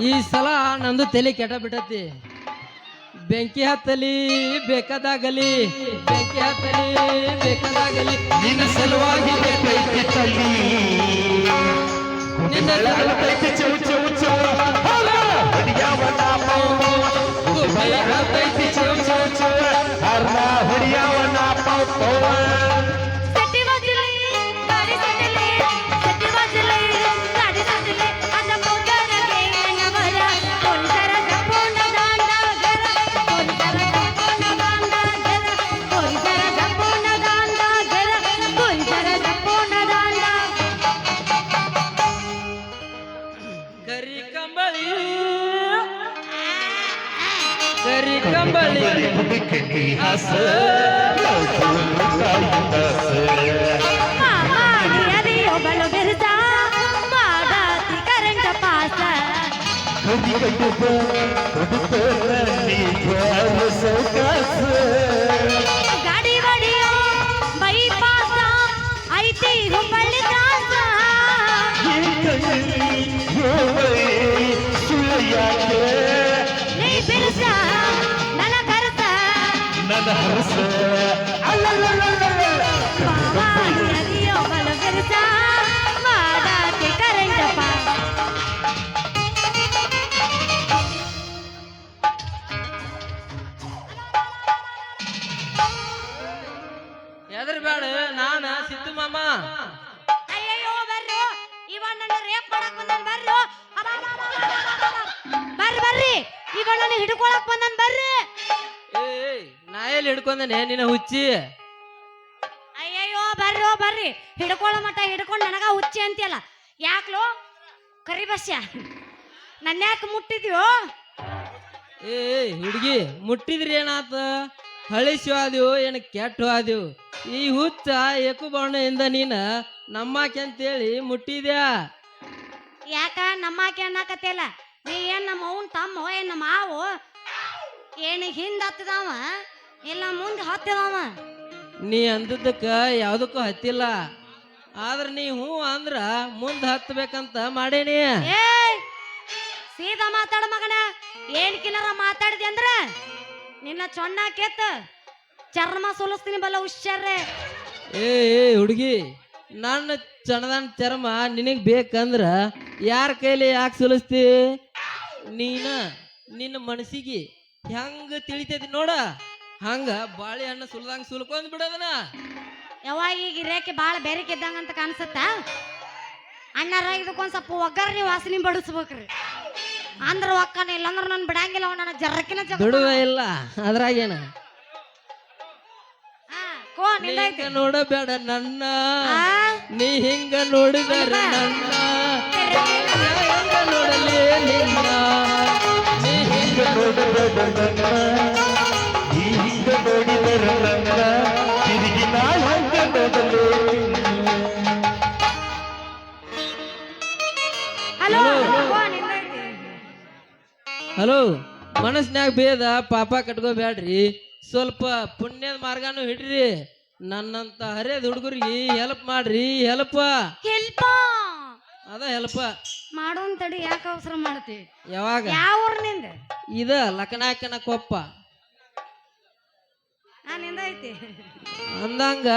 ಈ ಸಲ ನಂದು ತಲೆ ಕೆಟ್ಟ ಬಿಟ್ಟತಿ ಬೆಂಕಿ ಹತ್ತಲಿ ಬೇಕಾದಾಗಲಿ ಬೆಂಕಿ ಹತ್ತಲಿ ಬೇಕಾದಾಗಲಿ ನಿನ್ನ ಸಲುವಾಗಿ ನಿನ್ನ ಹತ್ತೈತಿ ಚೌ ಚೌ ಚೌ ಹೌದ? ಹೊಡಿಯಾವನ ಕರಿ ಕಂಬಳಿ ಕರಿ ಕಂಬಳಿ ಹುಡುಕಿ ಹಸ ತಾಯಿದಾಸ ಮಾಮಾ ಅದಿಯೋ ಬಲು ಬಿರುದ ಮಾಡಾತಿ ಕರೆಂಟ್ ಪಾಸ ಹುಡುಕುವ ಹುಡುಕರ ನಿಜವಾದ ಸೌಕಾಸ ಎಲ್ಲಿ ನಿನ್ನ ಹುಚ್ಚಿ. ಅಯ್ಯಯ್ಯೋ ಬರ್ರಿ ಬರ್ರಿ. ಹಿಡ್ಕೊಳ್ಳೋ ಮಟ್ಟ ಹಿಡ್ಕೊಂಡು ನನಗ ಹುಚ್ಚಿ ಅಂತೀಯಲ್ಲ. ಯಾಕ್ಲೋ? ಕರಿ ಬಸ್ಯ. ನನ್ನ ಯಾಕೆ ಮುಟ್ಟಿದ್ಯೋ? ಏ ಹುಡುಗಿ ಮುಟ್ಟಿದ್ರಿ ಏನಾತ? ಹಳಿಸಿ ಆದ್ಯೋ ಏನ ಕೆಟ್ಟು ಆದ್ಯೋ? ಈ ಹುಚ್ಚ ಏಕು ಬಣ್ಣದಿಂದ ನೀನ ನಮ್ಮಾಕೆ ಅಂತೇಳಿ ಮುಟ್ಟಿದ್ಯಾ? ಯಾಕ ನಮ್ಮಾಕೆ ಅನ್ನಕತ್ತಿಲ್ಲ ನೀ ಏನ್ ನಮ್ಮ ಅವನ್ ತಮ್ಮ ಏನ್ ನಮ್ಮ ಮಾವು? ಏನ್ ಹಿಂದ್ ಹತ್ತದವ ಇಲ್ಲ ಮುಂದೆ ಹತ್ತದವ ನೀ ಅಂದಿದ್ದಕ್ಕೆ ಯಾವುದಕ್ಕೂ ಹತ್ತಿಲ್ಲ. ಆದ್ರ ನೀ ಹೂ ಅಂದ್ರ ಮುಂದ್ ಹತ್ತಬೇಕಂತ ಮಾಡೇನಿ. ಏ ಸೀದಾ ಮಾತಾಡ ಮಗನ. ಏನ್ ಕಿನ್ನರ ಮಾತಾಡಿದೆ ಅಂದ್ರ ನಿನ್ನ ಚೊಣ್ಣ ಕೆತ್ತ ಚರ್ಮ ಸೋಲಿಸ್ತೀನಿ ಬಲ್ಲ ಹುಷಾರ್ರೆ. ಏ ಏ ಹುಡುಗಿ ನನ್ನ ಚಣದನ್ ಚರ್ಮ ನಿನಗ್ ಬೇಕಂದ್ರ ಯಾರ ಕೈಲಿ ಯಾಕೆ ಸೋಲಿಸ್ತಿ? ನೀನ ನಿನ್ನ ಮನಸ್ಸಿಗೆ ಹೆಂಗ ತಿಳಿತೈತಿ ನೋಡ. ಹಂಗ ಬಾಳೆಹಣ್ಣು ಸುಲ್ದಂಗ ಸುಲ್ಕೊಂಡ್ ಬಿಡೋದನ? ಯಾವಾಗ ಈಗ ರೇಖೆ ಭಾಳ ಬೆರಕೆ ಇದ್ದಂಗ ಅಂತ ಕಾಣಿಸುತ್ತ? ಅಣ್ಣಾರ ಇದಕ್ಕೊಂದ್ ಸ್ವಲ್ಪ ಒಗ್ಗರಣೆ ವಾಸನೆ ಬಡಿಸ್ಬೇಕ್ರಿ. ಅಂದ್ರ ಒಕ್ಕನ ಇಲ್ಲಂದ್ರ ನನ್ ಬಿಡಂಗಿಲ್ಲ ಅವ ನನ್ನ ಜರಕಿನ ಜಗಳ ಬಿಡುವ ಇಲ್ಲ ಅದ್ರಾಗೇನ? ಹಾ, ಕೋ ನೀ ನಿಂದೈತಿ ಹಿಂಗ ನೋಡಬೇಡ ನನ್ನ. ನೀ ಹಿಂಗ ನೋಡಿದರ ನನ್ನ. ಹೆಂಗ ನೋಡಲಿ ನಿನ್ನ. ನೀ ಹಿಂಗ ನೋಡಬೇಡ ನನ್ನ. ಹಲೋ ಮನಸ್ನ್ಯಾಗ ಬೇದ ಪಾಪ ಕಟ್ಕೋಬೇಡ್ರಿ ಸ್ವಲ್ಪ ಪುಣ್ಯದ ಮಾರ್ಗನು ಹಿಡ್ರಿ. ನನ್ನಂತ ಹರಿಯದ ಹುಡುಗರಿಗೆ ಹೆಲ್ಪ್ ಮಾಡ್ರಿ ಹೆಲ್ಪ್ ಹೆಲ್ಪ ಅದ ಹೆಲ್ಪ್ ಮಾಡೋನ್ ತಡಿ ಯಾಕೆ ಅವಸರ ಮಾಡ್ತಿ? ಯಾವಾಗ? ಯಾವ ಊರ್ನಿಂದ? ಇದ ಲಕನಾಕನ ಕೊಪ್ಪ. ನಾ ನಿಂದೈತಿ ಅಂದಂಗ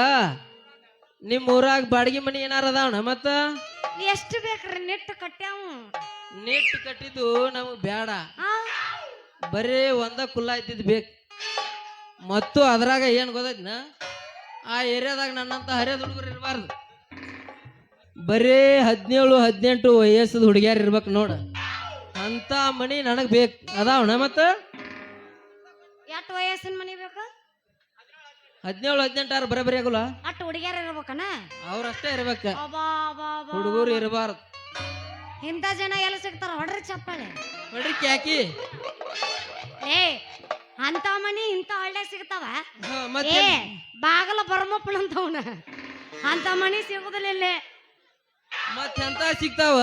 ನಿಮ್ ಊರಾಗ ಬಾಡಿಗೆ ಮನಿ ಏನಾರ ಅದಾವಣ ಮತ್ತ? ಎಷ್ಟು ಬೇಕ್ರಿ ನೆಟ್ ಕಟ್ಟ್ಯಾವ? ನೆಟ್ ಕಟ್ಟಿದ್ದು ನಮಗ್ ಬೇಡ ಬರೀ ಒಂದ ಕುಲ್ಲ ಇದ್ದಿದ್ ಬೇಕು. ಮತ್ತು ಅದ್ರಾಗ ಏನ್ ಗೊತ್ತೈತಿನ? ಆ ಏರಿಯಾದಾಗ ನನ್ನಂತ ಹರಿಯದ ಹುಡುಗರು ಇರಬಾರ್ದು. ಬರೀ ಹದಿನೇಳು ಹದಿನೆಂಟು ವಯಸ್ಸದ ಹುಡುಗಿಯಾರ ಇರ್ಬೇಕು ನೋಡ. ಅಂತ ಮನಿ ನನಗ್ ಬೇಕು. ಅದಾವಣ ಮತ್ತ? ಎಷ್ಟು ವಯಸ್ಸಿನ ಮನಿ ಬೇಕು? ಹದಿನೇಳು ಹದಿನೆಂಟಾರು ಬರಬರಿ ಆಗುಲ್ಲ ಅಟ್ಟು ಹುಡುಗಿಯರ್ ಇರ್ಬೇಕನ? ಅವ್ರಷ್ಟೇ ಇರ್ಬೇಕ. ಹುಡುಗರು ಇರಬಾರ್ದು. ಇಂಥ ಜನ ಎಲ್ಲ ಸಿಗ್ತಾರ ಹೊಡ್ರಿ ಚಪ್ಪಾಳೆ. ಹೊಡ್ರಿ ಕ್ಯಾಕಿ ಏ ಅಂತ ಮನಿ ಇಂಥ ಹಳ್ಳಿ ಸಿಗ್ತಾವ? ಹಾ, ಮತ್ತೆ? ಏ ಬಾಗಲ ಬರಮಪ್ಪಳ ಅಂತವನ. ಅಂತ ಮನಿ ಸಿಗುದಿಲ್ಲ ಇಲ್ಲಿ. ಮತ್ತೆ ಎಂತ ಸಿಗ್ತಾವ?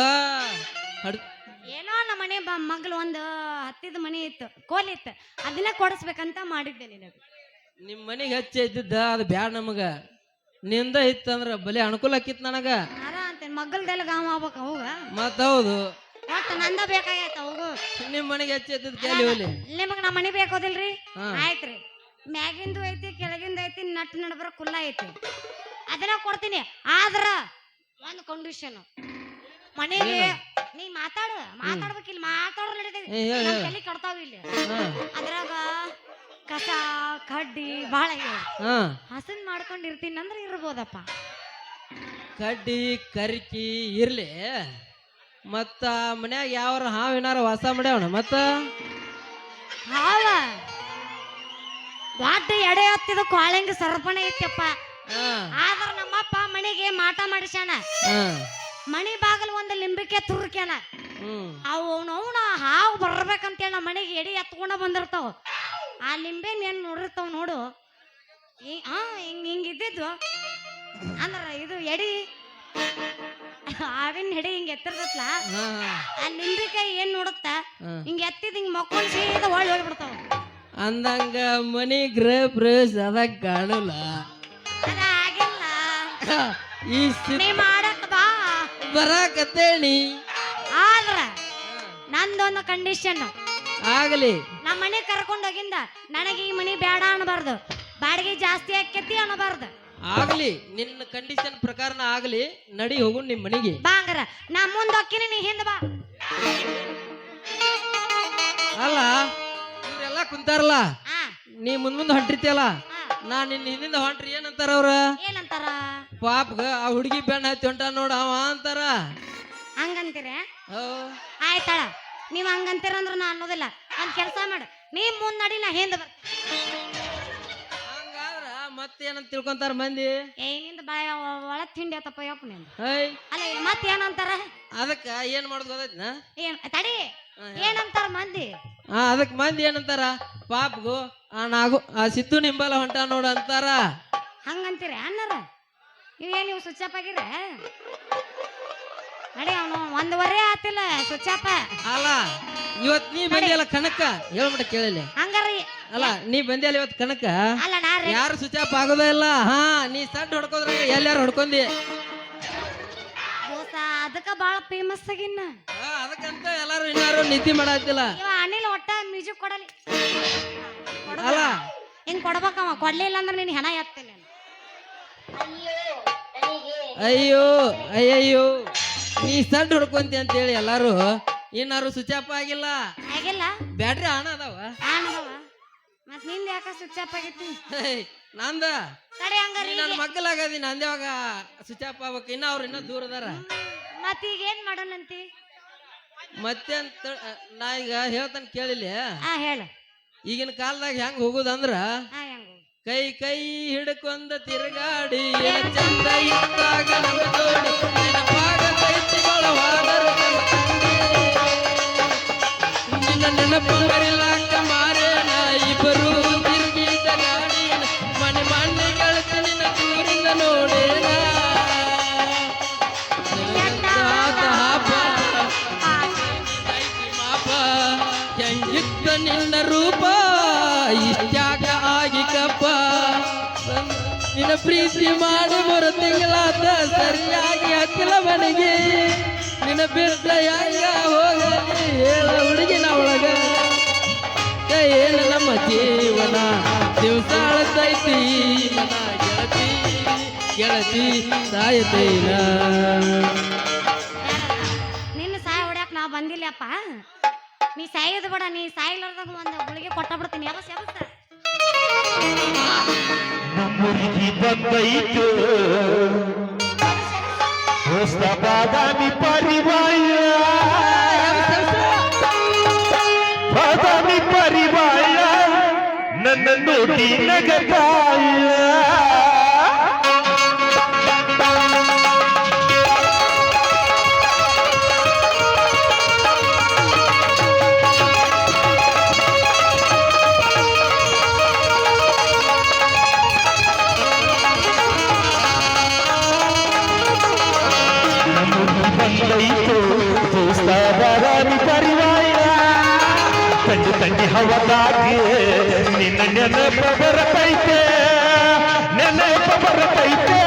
ಹಡ್- ಏನೋ ನಮ್ಮ ಮನೆ ಬ ಮಗ್ಳು ಒಂದು ಹತ್ತಿದ ಮನಿ ಇತ್ತು ಕೋಲಿ ಇತ್ತು. ಅದನ್ನ ಕೊಡಿಸ್ಬೇಕಂತ ಮಾಡಿದ್ದೆ ನಿನಗೆ. ನಿಮ್ ಮನೆಗೆ ಹಚ್ಚಿ ಇದ್ದಿದ್ದ ಅದು ಬ್ಯಾಡ ನಮಗ. ನಿಂದ ಇತ್ತಂದ್ರ ಬಲಿ ಅನುಕೂಲ ಆಕಿತ್ ನನಗ. ಅದ ಅಂತೇನೆ ಮಗ್ಗಲ್ದೆಲ್ಲ ಗಾಮ ಆಗ್ಬೇಕು ಹೋಗ ಮತ್ತ ಹೌದು. ಒಟ್ಟು ನಂದ ಬೇಕಾಗೈತ ಹೋಗು ನಿಮ್ ಮನೆಗೆ ಹೆಚ್ಚ ಇದ್ದಿದ್ ಕೇಳಿ ಹೋಲಿ. ನಿಮಗ್ ನಮ್ಮ ಮನೆ ಬೇಕೋದಿಲ್ರಿ? ಹಾ. ಆಯ್ತ್ರಿ. ಮ್ಯಾಗಿಂದು ಐತಿ ಕೆಳಗಿಂದ ಐತಿ ನಟ್ ನಡಬರ ಕುಲ್ಲ ಐತಿ. ಅದನ್ನ ಕೊಡ್ತೀನಿ. ಆದ್ರ ಒಂದ್ ಕಂಡೀಷನ್ ಮನೆಗೆ ನೀ ಮಾತಾಡು. ಮಾತಾಡ್ಬೇಕಿಲ್ಲ ಮಾತಾಡೋ ನಡೀತೈತಿ. ಏ, ಹೇಳ, ನಮ್ ಹೇಳ. ತಲಿ ಕಡ್ತಾವ ಇಲ್ಲಿ. ಹಾ. ಕಸ ಹಾ. ಹಸನ್ ಮಾಡ್ಕೊಂಡಿರ್ತೀನಿ ಅಂದ್ರೆ ಇರ್ಬೋದಪ್ಪ. ಕಡ್ಡಿ ಕರ್ಕಿ ಇರ್ಲಿ. ಮತ್ತ ಮನ್ಯಾಗ ಯಾವ್ರ ಹಾವಿನಾರ ಹೊಸ ಮಾಡ್ಯಾವಣ ಮತ್ತ? ಹಾವ. ದೊಡ್ಡ ಎಡೆ ಹತ್ತಿದ ಕಾಳಂಗಿ ಸರ್ಪಣೆ ಐತಪ್ಪ ಹಾ. ಆದ್ರ ನಮ್ಮಪ್ಪ ಮನೆಗೆ ಮಾಟ ಮಾಡಿಸ್ಯಾನ. ಹಾ. ಮನಿ ಬಾಗಲ್ ಒಂದು ಲಿಂಬಿಕೆ ತುರ್ಕ್ಯಾನ. ಹ್ಮ್. ಅವು ಅವನ ಹಾವು ಬರ್ಬೇಕಂತೇಳಿ ನಮ್ಮ ಮನೆಗೆ ಎಡಿ ಎತ್ಕೊಂಡ ಬಂದಿರ್ತಾವ. ಆ ಲಿಂಬೆ ಏನ್ ನೋಡಿರ್ತಾವ ನೋಡು. ಆ ಹಿಂಗ್ ಹಿಂಗ್ ಇದ್ದಿದ್ವು ಅಂದ್ರ ಇದು ಎಡಿ. ಆವಿನ ಹೆಡಿ ಹಿಂಗ್ ಎತ್ತಿರ್ತತ್ಲ ಹಾ ಆ ಲಿಂಬಿಕಾಯಿ ಏನ್ ನೋಡುತ್ತ? ಹಾ. ಹಿಂಗ್ ಎತ್ತಿದ್ ಹಿಂಗ್ ಮಕ್ಕೊಂಡ್ ಸೀದಾ ಒಳ್ಳೆ ಹೋಗ್ಬಿಡ್ತಾವ. ಅಂದಂಗ ಮನಿ ಗೃಹ ಪ್ರವೇಶ ಅದಾಗ ಕಾಣಲ್ಲ. ಅದ ಆಗಿಲ್ಲ. ಈ ಸ್ಥಿತಿ ನೀ ಮಾಡಕ್ ಬಾ. ಬರಾಕತ್ತೇಳಿ. ಆದ್ರ ನಂದೊಂದು ಕಂಡೀಷನ್ ಆಗಲಿ. ನಮ್ಮ ಮನೆ ಕರ್ಕೊಂಡ್ ಹೋಗಿಂದ ನನಗೆ ಈ ಮನಿ ಬೇಡ ಅನ್ನಬಾರ್ದು ಬಾಡಿಗೆ ಜಾಸ್ತಿ ಆಕ್ಕೇತಿ ಅನ್ನಬಾರ್ದು. ಆಗ್ಲಿ ನಿನ್ನ ಕಂಡೀಷನ್ ಪ್ರಕಾರನ ಆಗ್ಲಿ ನಡಿ ಹೋಗು ನಿಮ್ ಮನೆಗೆ. ಬಾ ಹಂಗಾರ ನಾ ಮುಂದ ಹೋಕ್ಕಿನಿ ನೀ ಹಿಂದ ಬಾ. ಅಲ್ಲ ಇವ್ರೆಲ್ಲ ಕುಂತಾರಲ್ಲ? ಆ, ನೀ ಮುಂದ್ ಮುಂದ್ ಹೊಂಟಿರ್ತಿಯಲ್ಲ? ಆ, ನಾ ನಿನ್ನ ಹಿಂದಿಂದ ಹೊಂಟ್ರಿ ಏನಂತಾರ ಅವ್ರ? ಏನಂತಾರ? ಪಾಪ ಆ ಹುಡುಗಿ ಬೆಣ್ಣ ಹತ್ತಿ ಹೊಂಟ ನೋಡ ಅವ ಅಂತಾರ. ಹಂಗಂತೀರ? ಓ, ಆಯ್ತಾಳ ನೀವ್ ಹಂಗಂತೀರ ಅಂದ್ರ ನಾ ಅನ್ನೋದಿಲ್ಲ. ಒಂದ್ ಕೆಲ್ಸ ಮಾಡು ನೀ ಮುಂದ್ ನಡಿ ನಾ ಹಿಂದ ಬರ್ ಮತ್ತೇನಂತ ತಿಳ್ಕೊಂತಾರ ಮಂದಿ? ಏನಿಂದ ನಿಂದ ಬಾಯ ಒಳ ತಿಂಡಿ ಆತಪ್ಪ ಯಪ್ಪ ನಿಂದ. ಹೈ. ಅಲ್ಲ ಮತ್ ಏನಂತಾರ ಅದಕ್ಕ ಏನ್ ಮಾಡೋದು ಗೊತ್ತೈತ್ನ ಏನ್ ತಡಿ. ಏನಂತಾರ ಮಂದಿ? ಹಾ ಅದಕ್ ಮಂದಿ ಏನಂತಾರ? ಪಾಪ್ಗು ಆ ನಾಗು ಆ ಸಿದ್ದು ನಿಂಬಲ ಹೊಂಟ ನೋಡ ಅಂತಾರ. ಹಂಗಂತೀರ ಅನ್ನಾರ ಏನ್ ನೀವು ಸ್ವಿಚ್ ಆಫ್ ಆಗಿರ? ನಡಿ ಅವನು ಒಂದುವರೆ ಆತಿಲ್ಲ ಸ್ವಿಚ್ ಆಫ್ ಅಲ್ಲ ಇವತ್ ನೀ ಬಂದಿಯಲ್ಲ ಕಣಕ್ಕ? ಹೇಳ್ಬಿಟ್ಟು ಕೇಳಿಲ್ಲ ಹಂಗಾರ ಅಲ್ಲ ನೀ ಬಂದಿಯಲ್ಲ ಇವತ್ ಕಣಕ್ಕ? ಅಲ್ಲ ನಾ ಯಾರು ಸ್ವಿಚ್ ಆಫ್ ಆಗೋದೇ ಇಲ್ಲ. ಹಾ ನೀ ಸಡ್ ಹೊಡ್ಕೋದ್ರ ಎಲ್ಲಾರು ಹೊಡ್ಕೊಂಡಿ? ಅದಕ್ಕ ಬಾಳ ಫೇಮಸ್ ಆಗಿನ್ನ ಹಾ, ಅದಕ್ಕಂತ ಎಲ್ಲಾರು ಇನ್ನಾರು ನಿದ್ದೆ ಮಾಡತ್ತಿಲ್ಲ ಇವ ಅನಿಲ್ ಒಟ್ಟ ಮ್ಯೂಸಿಕ್ ಕೊಡಲಿ? ಅಲ್ಲ. ಹಿಂಗ್ ಕೊಡ್ಬೇಕವ ಕೊಡ್ಲಿಲ್ಲ ಅಂದ್ರೆ ನೀನ್ ಹೆಣ ಎತ್ತೇನೆ ಅಯ್ಯೋ ಅಯ್ಯಯ್ಯೋ. ನೀ ಸಡ್ ಹೊಡ್ಕೊಂತಿ ಅಂತೇಳಿ ಎಲ್ಲಾರು ಇನ್ನಾರು ಸ್ವಿಚ್ ಆಫ್ ಆಗಿಲ್ಲ. ಆಗಿಲ್ಲ. ಬ್ಯಾಟ್ರಿ ಆನ್ ಅದಾವ. ನಿಂದ ಯಾಕ ಸ್ವಿಚ್ ಆಫ್ ಆಗೈತಿ. ನಂದ? ತಡೆ ಹಂಗಾರ ನನ್ನ ಮಕ್ಕಳಾಗದಿ ನಂದೇವಾಗ ಸ್ವಿಚ್ ಆಫ್ ಆಗ್ಬೇಕು? ಇನ್ನ ಅವ್ರು ಇನ್ನ ದೂರ ಅದಾರ. ಮತ್ ಈಗ ಏನ್ ಮಾಡೋಣಂತಿ? ಮತ್ತೆ ಅಂತ ನಾ ಈಗ ಹೇಳ್ತಾನೆ ಕೇಳಿಲ್ಲ. ಆ ಹೇಳ. ಈಗಿನ ಕಾಲದಾಗ ಹೆಂಗ್ ಹೋಗುದಂದ್ರ? ಕೈ ಕೈ ಹಿಡ್ಕೊಂಡ ತಿರುಗಾಡಿ ಚಂದ ಇದ್ದಾಗ ನಮ್ಮ ಜೋಡಿ ಒಳವಾದರು ನಮ್ಮ ತಂಗಿ. ನಿನ್ನ ನೆನಪು ಮರಿಲಾಕ ನಿನ್ನ ಪ್ರೀತಿ ಮಾಡಿ ಮೂರು ತಿಂಗಳಾತ ಸರಿಯಾಗಿ ಹತ್ತಿಲ್ಲ ಮನೆಗೆ. ನಿನ್ನ ಬಿಟ್ಟ ಯಾಕ ಹೋಗಲಿ, ಹೇಳ ಹುಡುಗಿನ ಒಳಗ. ಏನು ನಮ್ಮ ಜೀವನ ದಿವಸ ಅಳತೈತಿ ಮನ ಗೆಳತಿ ಗೆಳತಿ ಸಾಯತೈನ. ನಿನ್ನ ಸಾಯ ಹೊಡ್ಯಾಕ ನಾ ಬಂದಿಲ್ಲಪ್ಪ. ನೀ ಸಾಯೋದು ಬೇಡ, ನೀ ಸಾಯಿಲಾರ್ದಾಗ ಒಂದು ಗುಳಿಗೆ ಕೊಟ್ಟ ಬಿಡ್ತೀನಿ. ಯಾವ ಯಾವಸ್ ನಮ್ಮೂರಿಗೆ ಬಂದೈತು ದೋಸ್ತ ಬಾದಾಮಿ ಪರಿವಾಯ ಬಾದಾಮಿ ಪರಿವಾಯ ನನ್ನ ನೋಡಿ ನಗತಾಯ ಬರತೈತೆ ನೆನಪ ಬರತೈತೆ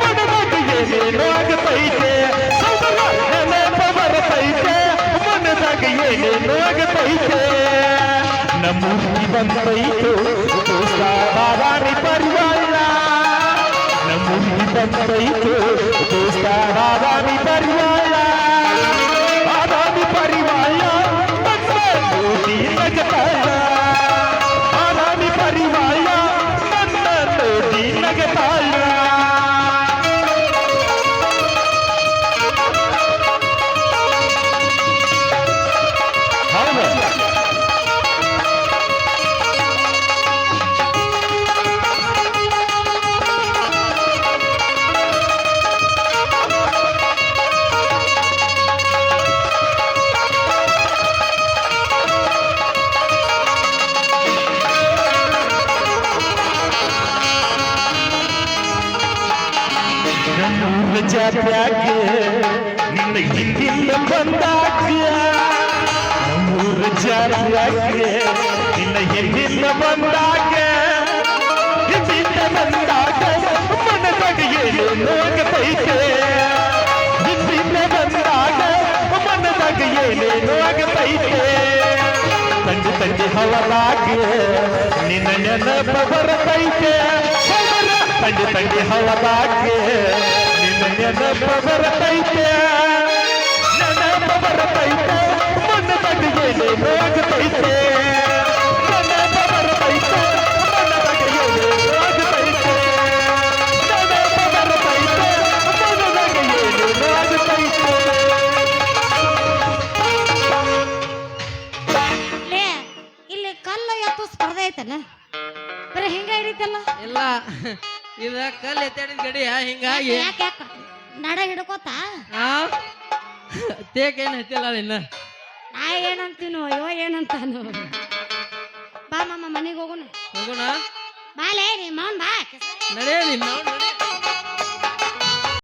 ಮನದಾಗ ಏನೇನೋ ಆಗತೈತೆ ಸೌದಲ ನೆನಪ ಬರತೈತೆ ಮನದಾಗ ಏನೇನು ಆಗತೈತೆ ನಮ್ಮೂರಿಗೆ ಬಂದೈತು ದೋಸ್ತ ಬಾದಾಮಿ ಪರಿವಾರ ನಮ್ಮೂರಿಗೆ ಬಂದೈತು ದೋಸ್ತ ಬಾದಾಮಿ ಪರಿವಾರ ಜಾತ್ಯಾಗ ನಿನ್ನ ಹಿಂದಿನ ಬಂದಾಗ ಹಿಂದಿನ ಬಂದಾಗ ಮನದಾಗ ಏನೇನು ಆಗತೈತೆ. ಬಂದಾಗ ಮನದಾಗ ಏನೇನು ತಂದೆ ತಂದೆ ಹವದಾಗ ನಿನ್ನ ನೆನಪ ಬರತೈತೆ. ತಂದೆ ತಂದೆ ಹವದಾಗ ನಿನ್ನ ನೆನಪ ಬರತೈತೆ. ಎತ್ತು ಸ್ಪರ್ಧೆ ಐತಲ್ಲ? ಬರೀ ಹಿಂಗ ಹಿಡಿತಲ್ಲ? ಇಲ್ಲ ಇದ ಕಲ್ ಎತ್ತಾಡಿದ ಗಡಿಯ ಹಿಂಗಾಗಿ ಯಾಕೆ ಯಾಕೆ ನಡ ಹಿಡ್ಕೋತ? ಆ? ತೇಕ್ ಏನ್ ಹತ್ತಿಲ್ಲ ಇನ್ನ ನಾ ಏನಂತೀನೋ ಅಯ್ಯೋ ಏನಂತ ಬಾ ಮಾಮ ಮನೆಗೆ ಹೋಗೋಣ. ಹೋಗೋಣ? ಬಾಲೇ ನಿಮ್ಮ ಬಾ ನಡೆ ನಿನ್ನ